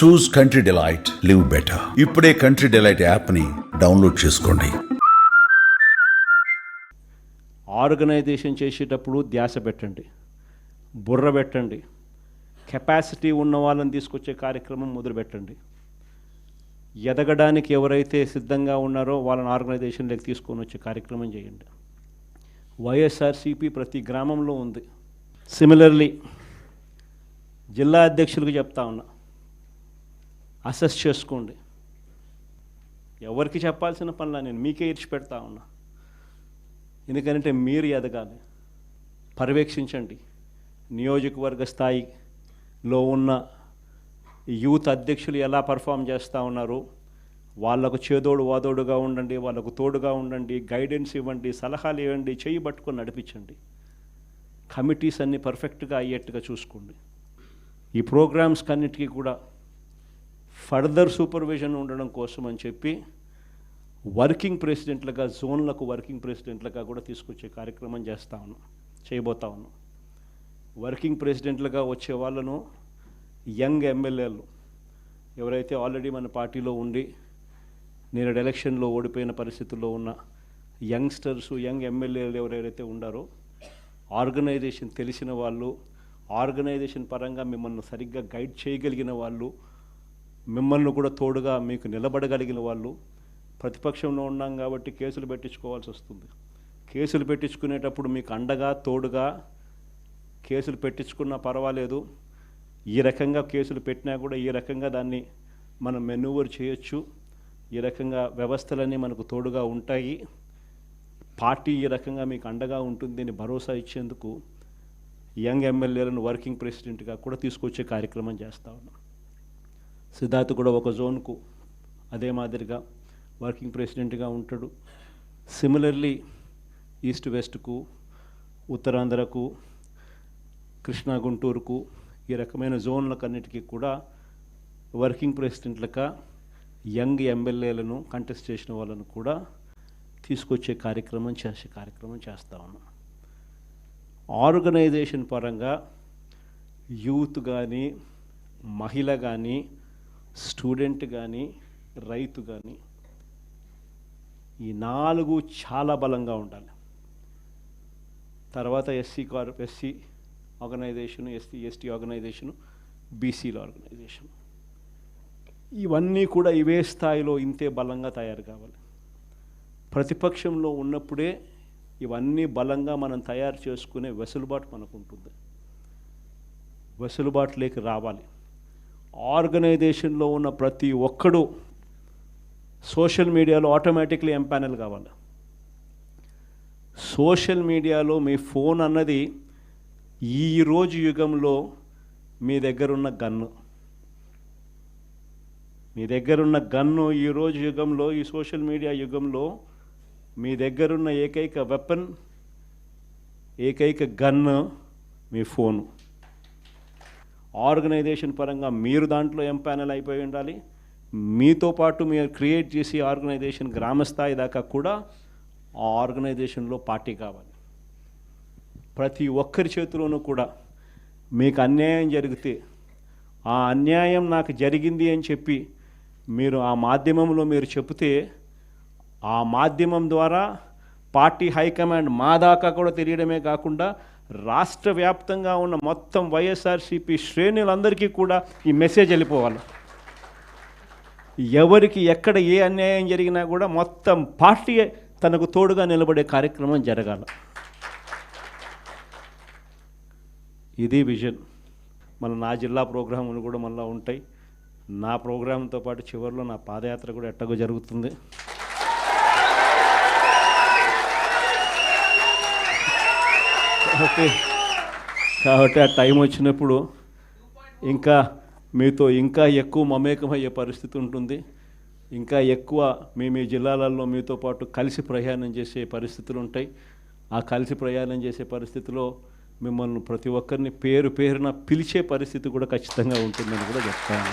Choose country delight live better ఇప్పుడే country delight యాప్ని download చేసుకోండి. ఆర్గనైజేషన్ చేసేటప్పుడు ధ్యాస పెట్టండి బుర్ర పెట్టండి కెపాసిటీ ఉన్న వాళ్ళని తీసుకొచ్చే కార్యక్రమం మొదలు పెట్టండి. ఎదగడానికి ఎవరైతే సిద్ధంగా ఉన్నారో వాళ్ళని ఆర్గనైజేషన్లోకి తీసుకొని వచ్చే కార్యక్రమం చేయండి. వైఎస్ఆర్సీపీ ప్రతి గ్రామంలో ఉంది. సిమిలర్లీ జిల్లా అధ్యక్షులకు చెప్తా ఉన్నా అసెస్ చేసుకోండి. ఎవరికి చెప్పాల్సిన పనిలా నేను మీకే ఇచ్చి పెడతా ఉన్నా. ఎందుకంటే మీరు ఎదగాలి. పర్యవేక్షించండి. నియోజకవర్గ స్థాయిలో ఉన్న యూత్ అధ్యక్షులు ఎలా పర్ఫామ్ చేస్తూ ఉన్నారు వాళ్ళకు చేదోడు వాదోడుగా ఉండండి వాళ్ళకు తోడుగా ఉండండి గైడెన్స్ ఇవ్వండి సలహాలు ఇవ్వండి చేయి పట్టుకొని నడిపించండి. కమిటీస్ అన్నీ పర్ఫెక్ట్గా అయ్యేట్టుగా చూసుకోండి. ఈ ప్రోగ్రామ్స్ కన్నిటికీ కూడా ఫర్దర్ సూపర్విజన్ ఉండడం కోసం అని చెప్పి వర్కింగ్ ప్రెసిడెంట్లుగా జోన్లకు వర్కింగ్ ప్రెసిడెంట్లుగా కూడా తీసుకొచ్చే కార్యక్రమం చేస్తా ఉన్నాం చేయబోతా ఉన్నాం. వర్కింగ్ ప్రెసిడెంట్లుగా వచ్చే వాళ్ళను యంగ్ ఎమ్మెల్యేలు ఎవరైతే ఆల్రెడీ మన పార్టీలో ఉండి నేను ఎలక్షన్లో ఓడిపోయిన పరిస్థితుల్లో ఉన్న యంగ్స్టర్స్ యంగ్ ఎమ్మెల్యేలు ఎవరెవరైతే ఉండారో ఆర్గనైజేషన్ తెలిసిన వాళ్ళు ఆర్గనైజేషన్ పరంగా మిమ్మల్ని సరిగ్గా గైడ్ చేయగలిగిన వాళ్ళు మిమ్మల్ని కూడా తోడుగా మీకు నిలబడగలిగిన వాళ్ళు ప్రతిపక్షంలో ఉన్నాం కాబట్టి కేసులు పెట్టించుకోవాల్సి వస్తుంది. కేసులు పెట్టించుకునేటప్పుడు మీకు అండగా తోడుగా కేసులు పెట్టించుకున్నా పర్వాలేదు. ఈ రకంగా కేసులు పెట్టినా కూడా ఈ రకంగా దాన్ని మనం మెనూవర్ చేయొచ్చు. ఈ రకంగా వ్యవస్థలన్నీ మనకు తోడుగా ఉంటాయి. పార్టీ ఈ రకంగా మీకు అండగా ఉంటుంది అని భరోసా ఇచ్చేందుకు యంగ్ ఎమ్మెల్యేలను వర్కింగ్ ప్రెసిడెంట్గా కూడా తీసుకొచ్చే కార్యక్రమం చేస్తూ ఉన్నాం. సిద్ధార్థ్ కూడా ఒక జోన్కు అదే మాదిరిగా వర్కింగ్ ప్రెసిడెంట్గా ఉంటాడు. సిమిలర్లీ ఈస్ట్ వెస్ట్కు ఉత్తరాంధ్రకు కృష్ణా గుంటూరుకు ఈ రకమైన జోన్లకన్నిటికీ కూడా వర్కింగ్ ప్రెసిడెంట్లక యంగ్ ఎమ్మెల్యేలను కంటెస్ట్ చేసిన వాళ్ళను కూడా తీసుకొచ్చే కార్యక్రమం చేసే కార్యక్రమం చేస్తూ ఉన్నాం. ఆర్గనైజేషన్ పరంగా యూత్ కానీ మహిళ కానీ స్టూడెంట్ కానీ రైతు కానీ ఈ నాలుగు చాలా బలంగా ఉండాలి. తర్వాత SC car SC organization SC ST organization బీసీల ఆర్గనైజేషన్. ఇవన్నీ కూడా ఇవే స్థాయిలో ఇంతే బలంగా తయారు కావాలి. ప్రతిపక్షంలో ఉన్నప్పుడే ఇవన్నీ బలంగా మనం తయారు చేసుకునే వెసులుబాటు మనకు ఉంటుంది వెసులుబాటులోకి రావాలి. ఆర్గనైజేషన్లో ఉన్న ప్రతి ఒక్కడు సోషల్ మీడియాలో ఆటోమేటిక్లీ ఎంపానల్ కావాలి. సోషల్ మీడియాలో మీ ఫోన్ అన్నది ఈ రోజు యుగంలో మీ దగ్గరున్న గన్ను. మీ దగ్గరున్న గన్ను ఈ రోజు యుగంలో ఈ సోషల్ మీడియా యుగంలో మీ దగ్గరున్న ఏకైక వెపన్ ఏకైక గన్ను మీ ఫోను. ఆర్గనైజేషన్ పరంగా మీరు దాంట్లో ఎంపానల్ అయిపోయి ఉండాలి. మీతో పాటు మీరు క్రియేట్ చేసి ఆర్గనైజేషన్ గ్రామస్థాయి దాకా కూడా ఆ ఆర్గనైజేషన్లో పార్టీ కావాలి. ప్రతి ఒక్కరి చేతిలోనూ కూడా మీకు అన్యాయం జరిగితే ఆ అన్యాయం నాకు జరిగింది అని చెప్పి మీరు ఆ మాధ్యమంలో మీరు చెప్తే ఆ మాధ్యమం ద్వారా పార్టీ హైకమాండ్ మా దాకా కూడా తెలియడమే కాకుండా రాష్ట్ర వ్యాప్తంగా ఉన్న మొత్తం వైఎస్ఆర్సీపీ శ్రేణులందరికీ కూడా ఈ మెసేజ్ వెళ్ళిపోవాలి. ఎవరికి ఎక్కడ ఏ అన్యాయం జరిగినా కూడా మొత్తం పార్టీ తనకు తోడుగా నిలబడే కార్యక్రమం జరగాలి. ఇది విజన్. మన నా జిల్లా ప్రోగ్రాములు కూడా మళ్ళీ ఉంటాయి. నా ప్రోగ్రాంతో పాటు చివరిలో నా పాదయాత్ర కూడా ఎట్టగో జరుగుతుంది. కాబట్టి కాబట్టి ఆ టైం వచ్చినప్పుడు ఇంకా మీతో ఇంకా ఎక్కువ మమేకమయ్యే పరిస్థితి ఉంటుంది. ఇంకా ఎక్కువ మీ మీ జిల్లాలలో మీతో పాటు కలిసి ప్రయాణం చేసే పరిస్థితులు ఉంటాయి. ఆ కలిసి ప్రయాణం చేసే పరిస్థితిలో మిమ్మల్ని ప్రతి ఒక్కరిని పేరు పేరున పిలిచే పరిస్థితి కూడా ఖచ్చితంగా ఉంటుందని కూడా చెప్తాను.